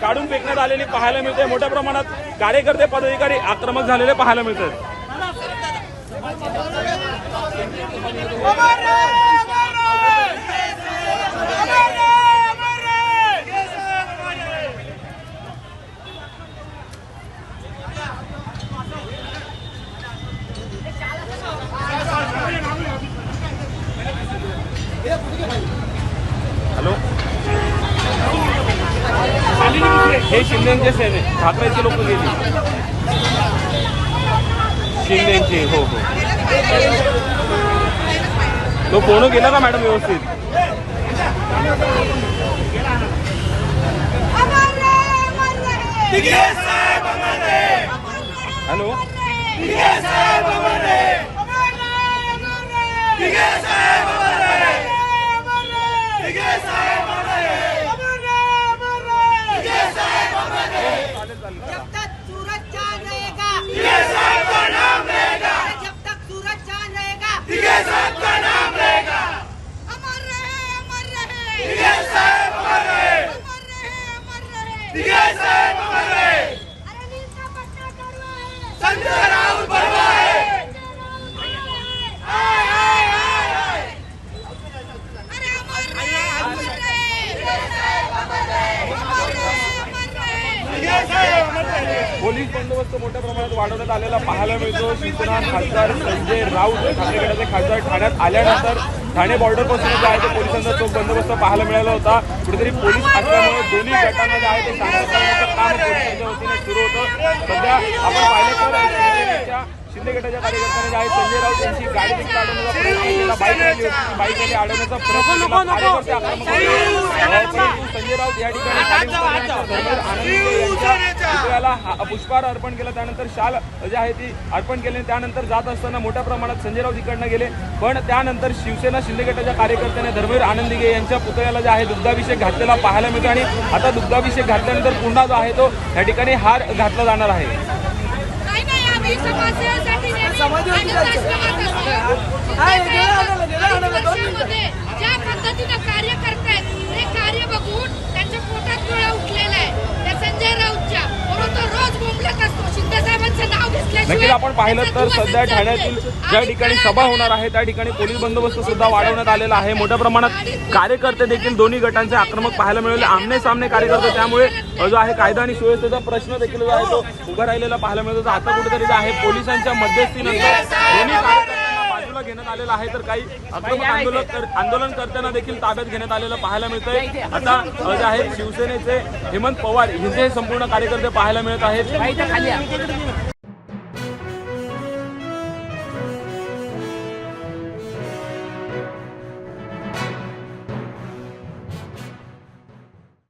काढून फेकण्यात आलेली पाहायला मिळते. मोठ्या प्रमाणात कार्यकर्ते पदाधिकारी आक्रमक झालेले पाहायला मिळतात. हॅलो. हे शिंदेचे सेने ठाकरेचे लोक गेली. शिंदेचे हो हो. तो कोण गेला का मॅडम व्यवस्थित? जब तक सूरज चाँद रहेगा। साहब का नाम रहेगा। जब तक सूरज चाँद रहेगा। साहब का नाम रहेगा। अमर रहे अमर रहे। साहब अमर रहे। अमर रहे अमर रहे। साहब अमर रहे। संजय पोलीस बंदोबस्त मोठ्या प्रमाणात वाढवण्यात आलेला पाहायला मिळतो. शिवसेना खासदार संजय राऊत ठाकरे गटाचे खासदार ठाण्यात आल्यानंतर ठाणे बॉर्डरपासून जे आहे ते पोलिसांचा चोख बंदोबस्त पाहायला मिळाला होता. कुठेतरी पोलीस असल्यामुळे दोन्ही गटांना जे आहे ते शांत करण्याचं काम पोलिसांच्या वतीने सुरू होतं. सध्या आपण पाहिलं तर शिंदे गटाच्या कार्यकर्त्यांनी जे आहे संजय राऊत यांची गाडी देखील अडवण्याचा प्रयत्न केला. बाईक होती. अडवण्याचा प्रयत्न केला. संजय राऊत या ठिकाणी आनंदे यांच्या पुतळ्याला हा- पुष्पहार अर्पण केला. त्यानंतर शाल जे आहे ती अर्पण केली. त्यानंतर जात असताना मोठ्या प्रमाणात संजय राऊत इकडनं गेले. पण त्यानंतर शिवसेना शिंदे गटाच्या कार्यकर्त्याने धर्मेंद्र आनंदिगे यांच्या पुतळ्याला जे आहे दुग्धाभिषेक घातलेला पाहायला मिळतो. आणि आता दुग्धाभिषेक घातल्यानंतर पुन्हा जो आहे तो या ठिकाणी हार घातला जाणार आहे. आपण पाहिलं तर सध्या ठाण्यातील. ज्या ठिकाणी सभा होणार आहे त्या ठिकाणी पोलीस बंदोबस्त सुद्धा वाढवण्यात आलेला आहे. मोठ्या प्रमाणात कार्यकर्ते देखील दोन्ही गटांचे आक्रमक पाहायला मिळाले. आमने सामने कार्यकर्ते त्यामुळे जो आहे कायदा आणि सुव्यवस्थेचा प्रश्न देखील जो आहे तो उभा राहिलेला पाहायला मिळतो. आता कुठेतरी जो आहे पोलिसांच्या मध्यस्थीनंतर दोन्ही घेण्यात आलेलं आहे. तर काही आक्रमक आंदोलन कर- आंदोलन करताना देखील ताब्यात घेण्यात आलेलं पाहायला मिळतंय. आता जे आहे शिवसेनेचे हेमंत पवार यांचे संपूर्ण कार्यकर्ते पाहायला मिळत आहेत.